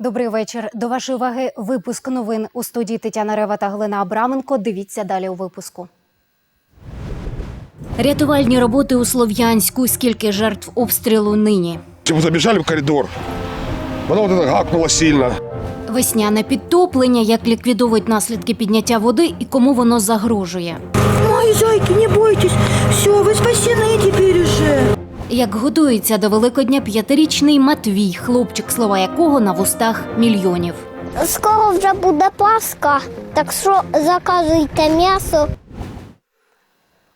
Добрий вечір. До вашої уваги випуск новин у студії Тетяна Рева та Глина Абраменко. Дивіться далі у випуску. Рятувальні роботи у Слов'янську. Скільки жертв обстрілу нині? Мы забежали в коридор. Потом вот это гакнуло сильно. Весняне підтоплення, як ліквідовують наслідки підняття води і кому воно загрожує. Ой, зайки, не бойтесь. Все, вы спасены теперь уже. Як готується до Великодня п'ятирічний Матвій, хлопчик, слова якого на вустах мільйонів. Скоро вже буде Пасха, так що заказуйте м'ясо.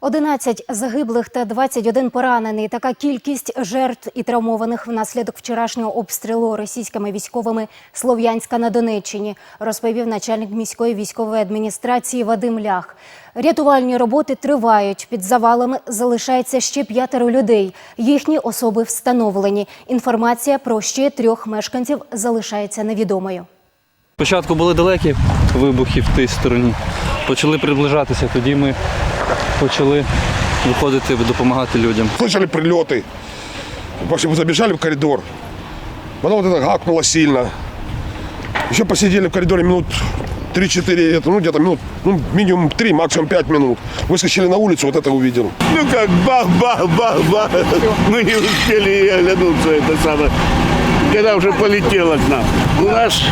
11 загиблих та 21 поранений. Така кількість жертв і травмованих внаслідок вчорашнього обстрілу російськими військовими Слов'янська на Донеччині, розповів начальник міської військової адміністрації Вадим Лях. Рятувальні роботи тривають. Під завалами залишається ще п'ятеро людей. Їхні особи встановлені. Інформація про ще трьох мешканців залишається невідомою. Спочатку були далекі вибухи в тій стороні. Почали приближатися, тоді ми почали виходити допомагати людям. Слышали прилеты. В общем, мы забежали в коридор. Потом вот это гакнуло сильно. Еще посидели в коридоре минут 3-4, это, ну где-то минут, ну минимум 3, максимум 5 минут. Выскочили на улицу, вот это увидел. Ну как бах-бах-бах-бах. Мы не успели и оглянуться, это самое. Когда уже полетело к нам. У нас,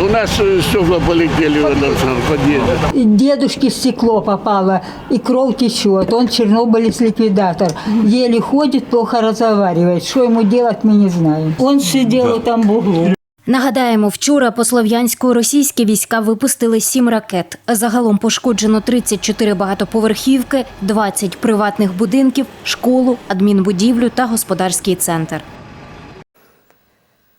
у нас э, стекла полетели в этом самом подъезде. И дедушке стекло попало, и кровь течет. Он чернобылец ликвидатор. Еле ходит, плохо разговаривает. Что ему делать, мы не знаем. Он сидел там в углу. Нагадаємо, вчора по Слов'янську російські війська випустили сім ракет. Загалом пошкоджено 34 багатоповерхівки, 20 приватних будинків, школу, адмінбудівлю та господарський центр.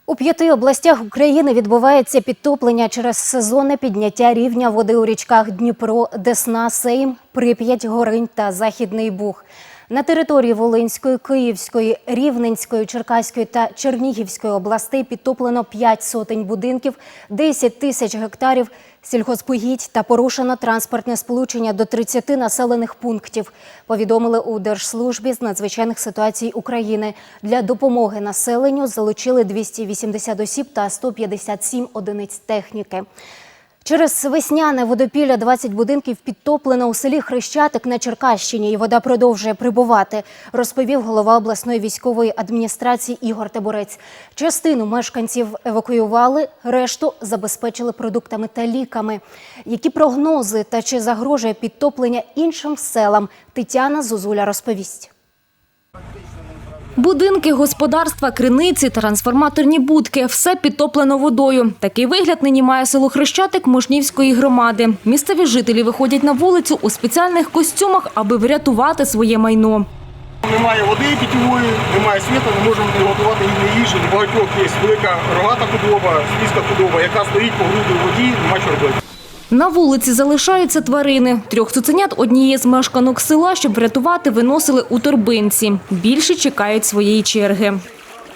У п'яти областях України відбувається підтоплення через сезонне підняття рівня води у річках Дніпро, Десна, Сейм, Прип'ять, Горинь та Західний Буг. На території Волинської, Київської, Рівненської, Черкаської та Чернігівської областей підтоплено 5 сотень будинків, 10 тисяч гектарів сільгоспугідь та порушено транспортне сполучення до 30 населених пунктів. Повідомили у Держслужбі з надзвичайних ситуацій України. Для допомоги населенню залучили 280 осіб та 157 одиниць техніки. Через весняне водопілля 20 будинків підтоплено у селі Хрещатик на Черкащині, і вода продовжує прибувати, розповів голова обласної військової адміністрації Ігор Табурець. Частину мешканців евакуювали, решту забезпечили продуктами та ліками. Які прогнози та чи загрожує підтоплення іншим селам? Тетяна Зозуля розповість. Будинки, господарства, криниці, трансформаторні будки – все підтоплено водою. Такий вигляд нині має село Хрещатик Мошнівської громади. Місцеві жителі виходять на вулицю у спеціальних костюмах, аби врятувати своє майно. Немає води питьової, немає світла, не можемо приготувати їм їжу. У багатьох є велика рогата худоба, свійська худоба, яка стоїть по груди в воді, нема що робити. На вулиці залишаються тварини. Трьох цуценят однієї з мешканок села, щоб врятувати, виносили у торбинці. Більше чекають своєї черги.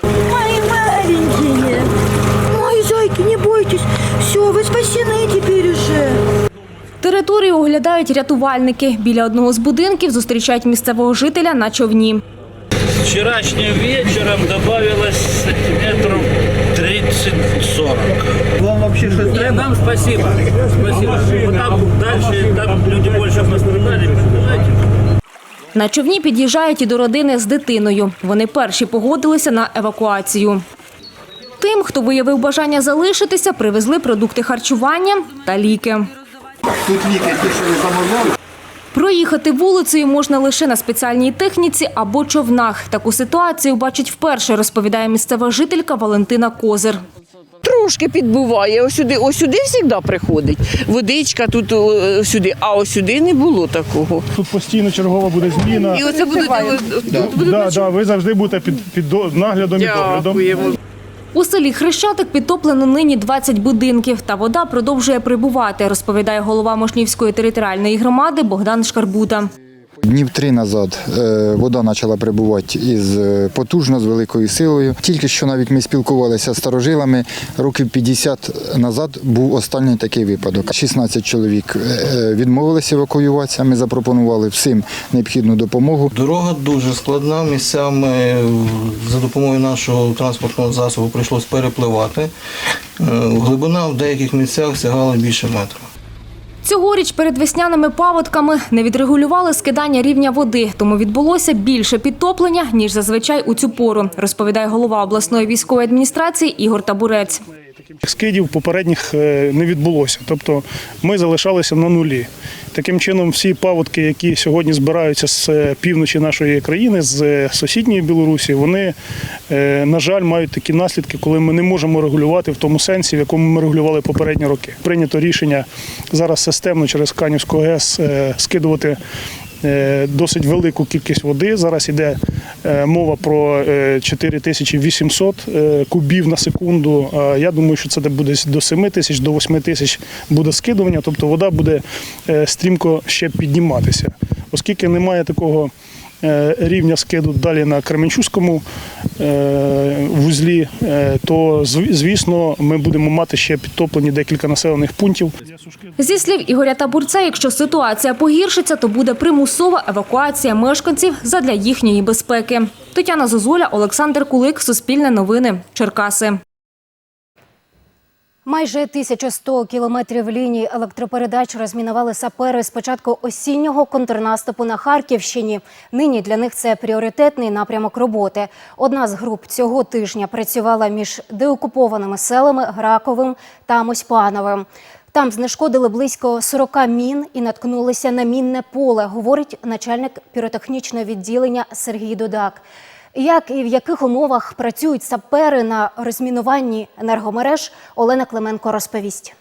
Мои маленькие. Ой, зайки, не бойтесь. Все, вы спасены теперь уже. Територію оглядають рятувальники. Біля одного з будинків зустрічають місцевого жителя на човні. Вчерашним вечером добавилось сантиметров 30-40. Вам вообще что Нет, нам спасибо. Спасибо. Вот там дальше, там люди больше пострадали. На човні під'їжджають і до родини з дитиною. Вони перші погодилися на евакуацію. Тим, хто виявив бажання залишитися, привезли продукти харчування та ліки. Тут ліки, ті, що ви замовляли. Проїхати вулицею можна лише на спеціальній техніці або човнах. Таку ситуацію бачить вперше, розповідає місцева жителька Валентина Козир. Трошки підбуває. Ось сюди, ось сюди завжди приходить. Водичка тут сюди, а ось сюди не було такого. Тут постійно чергова буде зміна. І оце будуть Да, да, ви завжди будете під, під до- наглядом і доглядом. У селі Хрещатик підтоплено нині 20 будинків, та вода продовжує прибувати, розповідає голова Мошнівської територіальної громади Богдан Шкарбута. Днів три назад е, вода почала прибувати із е, потужно з великою силою. Тільки що навіть ми спілкувалися з старожилами. Років 50 назад був останній такий випадок. 16 чоловік е, відмовилися евакуюватися. Ми запропонували всім необхідну допомогу. Дорога дуже складна. Місцями за допомогою нашого транспортного засобу прийшлось перепливати. Глибина в деяких місцях сягала більше метра. Цьогоріч перед весняними паводками не відрегулювали скидання рівня води, тому відбулося більше підтоплення, ніж зазвичай у цю пору, розповідає голова обласної військової адміністрації Ігор Табурець. Скидів попередніх е, не відбулося. Тобто ми залишалися на нулі. Таким чином, всі паводки, які сьогодні збираються з е, півночі нашої країни, з е, сусідньої Білорусі, вони, на жаль, мають такі наслідки, коли ми не можемо регулювати в тому сенсі, в якому ми регулювали попередні роки. Прийнято рішення зараз системно через Канівську ГЕС скидувати. Е, Досить велику кількість води. Зараз йде е, мова про е, 4800 е, кубів на секунду. Я думаю, що це де буде до 7 тисяч, до 8 тисяч буде скидування, тобто вода буде стрімко ще підніматися. Оскільки немає такого рівня скиду далі на Кременчуському е, вузлі, е, то звісно ми будемо мати ще підтоплені декілька населених пунктів. Зі слів Ігоря Табурця, якщо ситуація погіршиться, то буде примусова евакуація мешканців задля їхньої безпеки. Тетяна Зозуля, Олександр Кулик, Суспільне новини, Черкаси. Майже 1100 кілометрів ліній електропередач розмінували сапери з початку осіннього контрнаступу на Харківщині. Нині для них це пріоритетний напрямок роботи. Одна з груп цього тижня працювала між деокупованими селами Граковим та Мосьпановим. Там знешкодили близько 40 мін і наткнулися на мінне поле, говорить начальник піротехнічного відділення Сергій Додак. Як і в яких умовах працюють сапери на розмінуванні енергомереж, Олена Клименко розповість.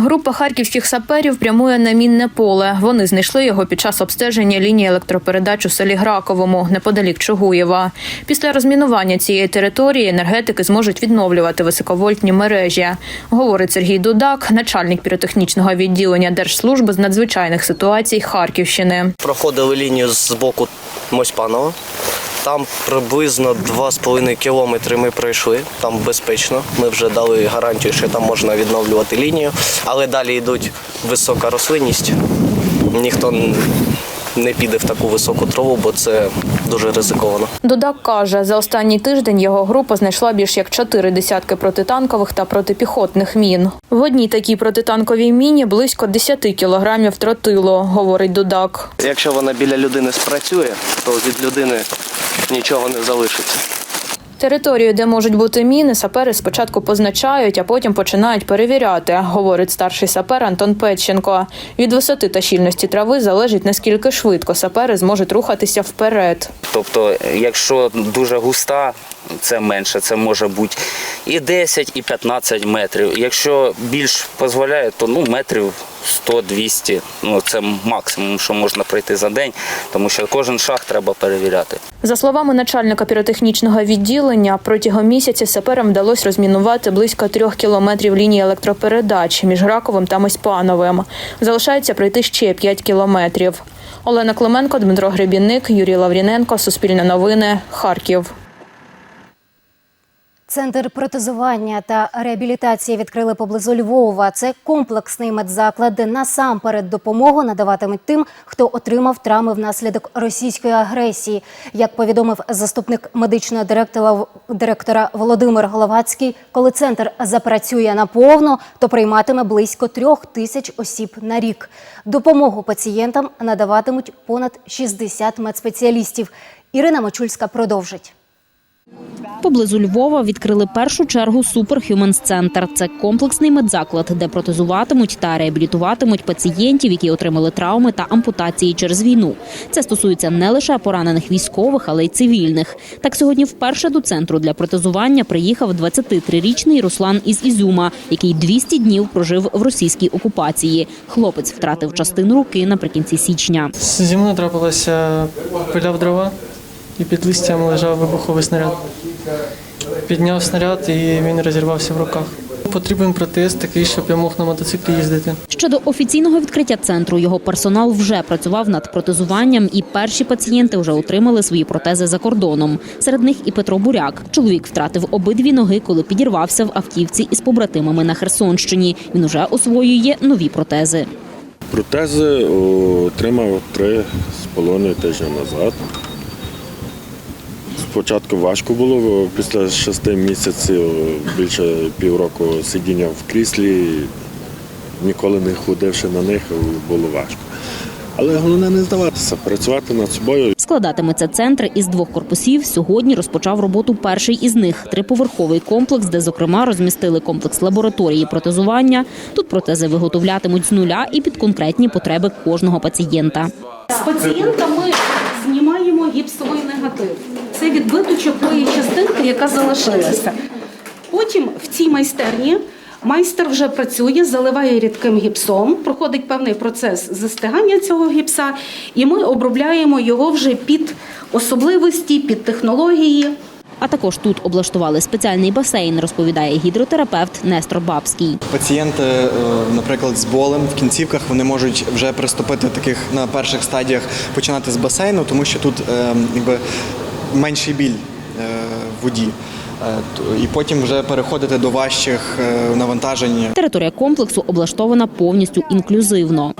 Група харківських саперів прямує на мінне поле. Вони знайшли його під час обстеження лінії електропередач у селі Граковому, неподалік Чугуєва. Після розмінування цієї території енергетики зможуть відновлювати високовольтні мережі, говорить Сергій Дудак, начальник піротехнічного відділення Держслужби з надзвичайних ситуацій Харківщини. проходили лінію з боку Мосьпанова. Там приблизно 2,5 кілометри ми пройшли, там безпечно. Ми вже дали гарантію, що там можна відновлювати лінію, але далі йдуть висока рослинність. Ніхто не піде в таку високу траву, бо це дуже ризиковано. Додак каже, за останній тиждень його група знайшла більш як чотири десятки протитанкових та протипіхотних мін. В одній такій протитанковій міні близько 10 кілограмів тротилу, говорить Дудак. Якщо вона біля людини спрацює, то від людини нічого не залишиться. Територію, де можуть бути міни, сапери спочатку позначають, а потім починають перевіряти, говорить старший сапер Антон Петченко. Від висоти та щільності трави залежить наскільки швидко сапери зможуть рухатися вперед. Тобто, якщо дуже густа, це менше, це може бути і 10, і 15 метрів. Якщо більш дозволяє, то ну, метрів 100-200. Ну, це максимум, що можна пройти за день, тому що кожен шаг треба перевіряти. За словами начальника піротехнічного відділення, протягом місяця саперам вдалося розмінувати близько трьох кілометрів лінії електропередач між Раковим та Миспановим. Залишається пройти ще 5 кілометрів. Олена Клименко, Дмитро Гребінник, Юрій Лавріненко, Суспільне новини, Харків. Центр протезування та реабілітації відкрили поблизу Львова. Це комплексний медзаклад, де насамперед допомогу надаватимуть тим, хто отримав травми внаслідок російської агресії. Як повідомив заступник медичного директора, директора Володимир Головацький, коли центр запрацює наповно, то прийматиме близько трьох тисяч осіб на рік. Допомогу пацієнтам надаватимуть понад 60 медспеціалістів. Ірина Мочульська продовжить. Поблизу Львова відкрили першу чергу Superhumans Центр. Це комплексний медзаклад, де протезуватимуть та реабілітуватимуть пацієнтів, які отримали травми та ампутації через війну. Це стосується не лише поранених військових, але й цивільних. Так сьогодні вперше до центру для протезування приїхав 23-річний Руслан із Ізюма, який 200 днів прожив в російській окупації. Хлопець втратив частину руки наприкінці січня. Зі мною трапилося пиляв дрова і під листям лежав вибуховий снаряд. Підняв снаряд і він розірвався в руках. Потрібен протез такий, щоб я мог на мотоциклі їздити. Ще до офіційного відкриття центру його персонал вже працював над протезуванням, і перші пацієнти вже отримали свої протези за кордоном. Серед них і Петро Буряк. Чоловік втратив обидві ноги, коли підірвався в автівці із побратимами на Херсонщині. Він уже освоює нові протези. Протези отримав три з половиною тижня назад. Спочатку важко було, бо після шести місяців більше півроку сидіння в кріслі, ніколи не ходивши на них, було важко. Але головне не здаватися, працювати над собою. Складатиметься центр із двох корпусів. Сьогодні розпочав роботу перший із них триповерховий комплекс, де зокрема розмістили комплекс лабораторії протезування. Тут протези виготовлятимуть з нуля і під конкретні потреби кожного пацієнта. З пацієнта ми знімаємо гіпсовий негатив. Це відбиточок тої частинки, яка залишилася. Потім в цій майстерні майстер вже працює, заливає рідким гіпсом, проходить певний процес застигання цього гіпса, і ми обробляємо його вже під особливості, під технології. А також тут облаштували спеціальний басейн, розповідає гідротерапевт Нестор Бабський. Пацієнти, е, наприклад, з болем в кінцівках вони можуть вже приступити таких на перших стадіях починати з басейну, тому що тут е, якби менший біль е, в воді. Е, І потім вже переходити до важчих е, навантажень. Територія комплексу облаштована повністю інклюзивно.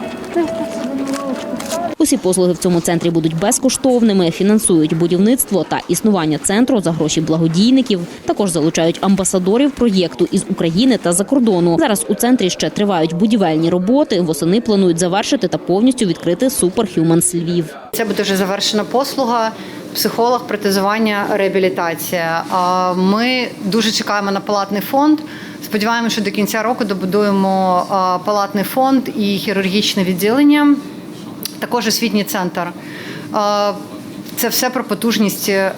Усі послуги в цьому центрі будуть безкоштовними, фінансують будівництво та існування центру за гроші благодійників. Також залучають амбасадорів проєкту із України та за кордону. Зараз у центрі ще тривають будівельні роботи. Восени планують завершити та повністю відкрити Superhumans Львів. Це буде вже завершена послуга. Психолог, протезування, реабілітація. Ми дуже чекаємо на палатний фонд. Сподіваємося, що до кінця року добудуємо палатний фонд і хірургічне відділення, також освітній центр. Це все про потужність е,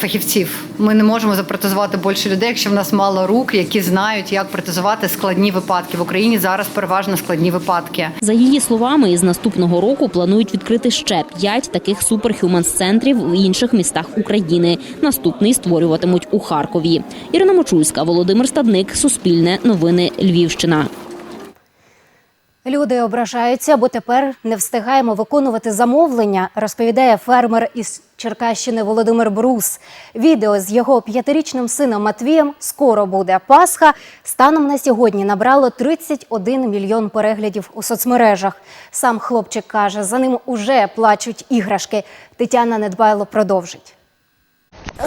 фахівців. Ми не можемо запротезувати більше людей, якщо в нас мало рук, які знають, як протезувати складні випадки. В Україні зараз переважно складні випадки. За її словами, із наступного року планують відкрити ще п'ять таких суперхюманс-центрів в інших містах України. Наступний створюватимуть у Харкові. Ірина Мочульська, Володимир Стадник, Суспільне, Новини Львівщина. Люди ображаються, бо тепер не встигаємо виконувати замовлення, розповідає фермер із Черкащини Володимир Брус. Відео з його п'ятирічним сином Матвієм скоро буде Пасха. Станом на сьогодні набрало 31 мільйон переглядів у соцмережах. Сам хлопчик каже, за ним уже плачуть іграшки. Тетяна Недбайло продовжить.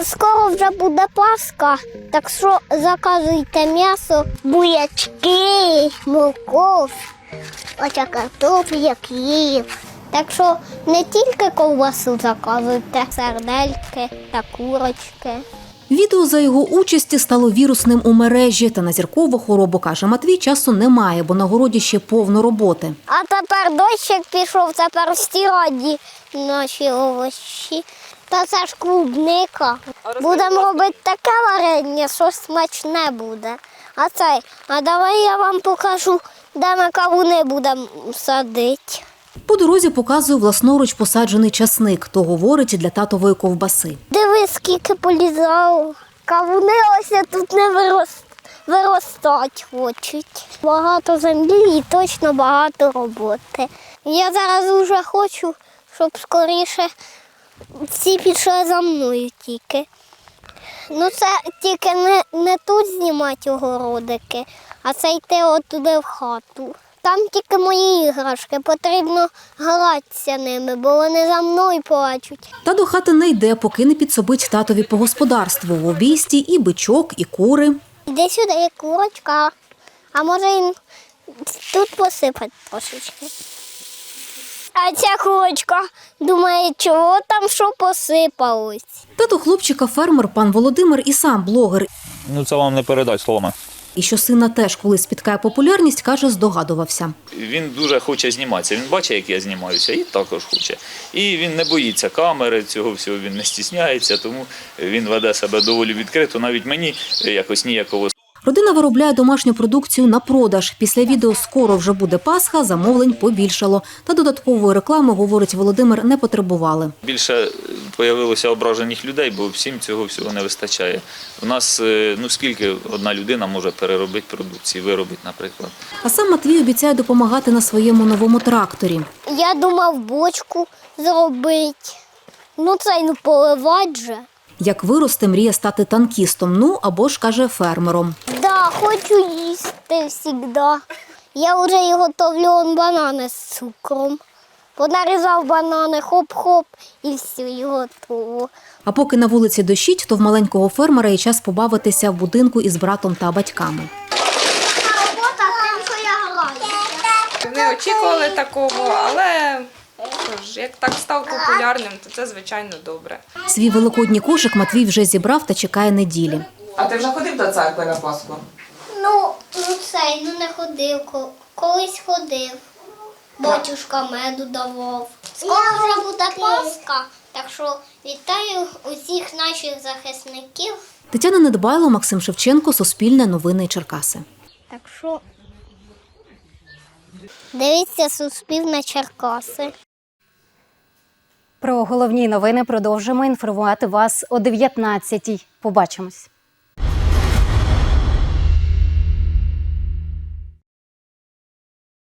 Скоро вже буде Пасха, так що заказуйте м'ясо, бурячки, морков, оця картопля, хліб. Так що не тільки ковбасу заказуйте, сердельки та курочки. Відео за його участі стало вірусним у мережі. Та на зіркову хворобу каже Матвій часу немає, бо на городі ще повно роботи. А тепер дощик пішов, тепер стіраді наші овочі. Та це ж клубника. Будемо робити таке варення, що смачне буде. А цей, а давай я вам покажу, де ми кавуни будемо садити. По дорозі показує власноруч посаджений часник. То говорить для татової ковбаси. Диви, скільки полізало. Кавуни ось тут не вирос... виростати хочуть. Багато землі і точно багато роботи. Я зараз вже хочу, щоб скоріше всі пішли за мною тільки. Ну це тільки не, не тут знімати огородики, а це йти от туди в хату. Там тільки мої іграшки, потрібно гратися ними, бо вони за мною плачуть. Та до хати не йде, поки не підсобить татові по господарству. В обійсті і бичок, і кури. Іди сюди, є курочка. А може і тут посипати трошечки. А ця курочка думає, чого там що посипалось. Тато хлопчика фермер пан Володимир і сам блогер. Ну це вам не передать словами. І що сина теж, коли спіткає популярність, каже, здогадувався. Він дуже хоче зніматися. Він бачить, як я знімаюся, і також хоче. І він не боїться камери, цього всього він не стісняється, тому він веде себе доволі відкрито. Навіть мені якось ніяково. Родина виробляє домашню продукцію на продаж. Після відео скоро вже буде Пасха, замовлень побільшало. Та додаткової реклами, говорить Володимир, не потребували. Більше появилося ображених людей, бо всім цього всього не вистачає. У нас е, ну скільки одна людина може переробити продукції, виробити, наприклад. А сам Матвій обіцяє допомагати на своєму новому тракторі. Я думав бочку зробити. Ну це й ну поливати же. Як виросте, мріє стати танкістом, ну або ж каже фермером. Да, хочу їсти завжди. Я вже і готовлю он банани з цукром. Понарізав банани, хоп-хоп, і все, і готово. А поки на вулиці дощить, то в маленького фермера є час побавитися в будинку із братом та батьками. Не очікували такого, але що як так став популярним, то це звичайно добре. Свій великодній кошик Матвій вже зібрав та чекає неділі. А ти вже ходив до церкви на Пасху? Ну, ну цей, ну не ходив, колись ходив. Батюшка меду давав. Скоро вже буде Пасха, так що вітаю усіх наших захисників. Тетяна Недбайло, Максим Шевченко, Суспільне новини Черкаси. Так що дивіться Суспільне Черкаси. Про головні новини продовжимо інформувати вас о 19-й. Побачимось.